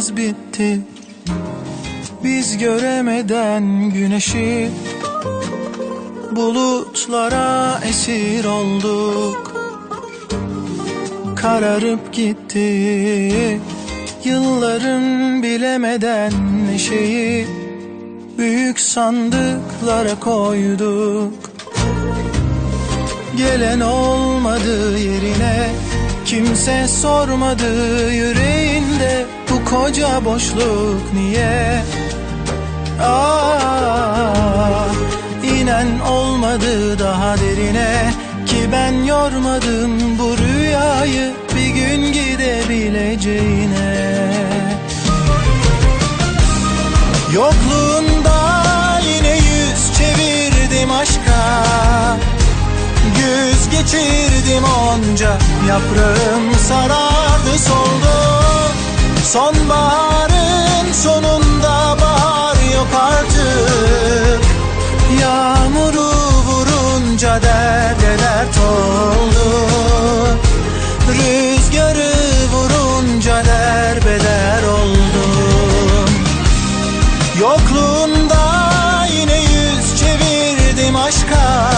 yaz bitti. Biz göremeden güneşi Bulutlara esir olduk. Kararıp gitti. Yılların bilemeden neşeyi Büyük sandıklara koyduk. Gelen olmadı yerine Kimse sormadı yüreğinde koca boşluk niye? Ah, inen olmadı daha derine Ki ben yormadım bu rüyayı Bir gün gidebileceğine. Yokluğunda yine yüz çevirdim aşka Güz geçirdim onca Yaprağım soldu Sonbaharın sonunda bahar yok artık. Yağmuru vurunca derde dert oldu Rüzgarı vurunca derbeder oldum Yokluğunda yine yüz çevirdim aşka.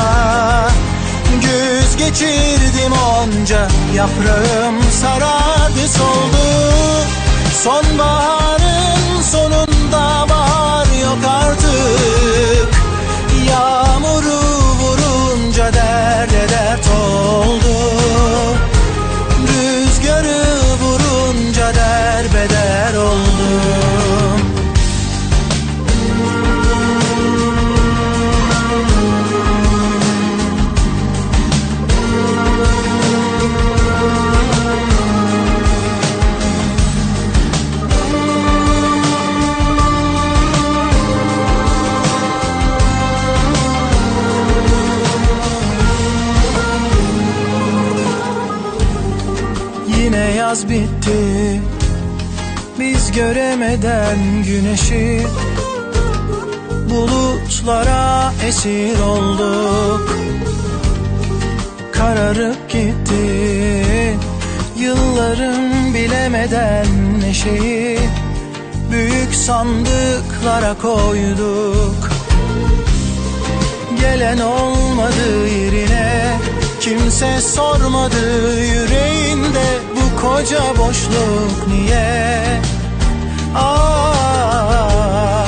Güz geçirdim onca Yaprağım sarardı soldu Sonbaharın yaz bitti. Biz göremeden güneşi Bulutlara esir olduk Kararıp gitti. Yılların bilemeden neşeyi Büyük sandıklara koyduk. Gelen olmadı yerine Kimse sormadı yüreğinde Bu koca boşluk niye? Ah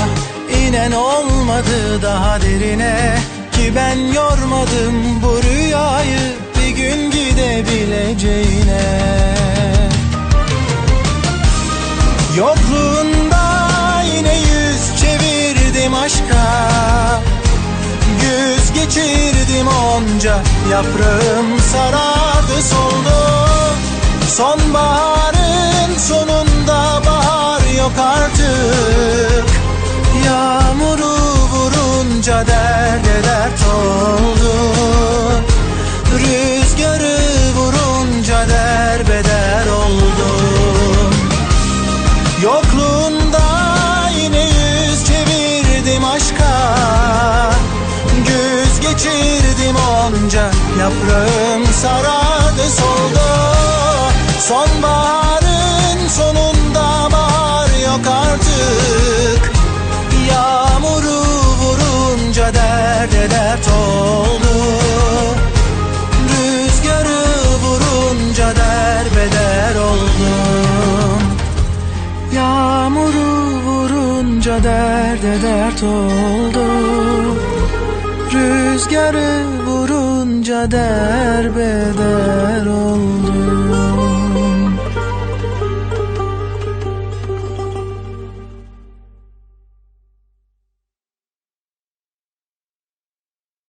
inen olmadı daha derine. Ki ben yormadım bu rüyayı Bir gün gidebileceğine. Yokluğunda yine yüz çevirdim aşka. Güz geçirdim onca Yaprağım sarardı vurunca derde dert oldu Rüzgarı vurunca derbeder oldum Yokluğunda yine yüz çevirdim aşka. Güz geçirdim onca Yaprağım sarardı soldu. Sonbaharın sonunda bahar yok artık derde dert oldu. Rüzgarı vurunca derbeder oldum. Yağmuru vurunca derde dert oldu. Rüzgarı vurunca derbeder oldu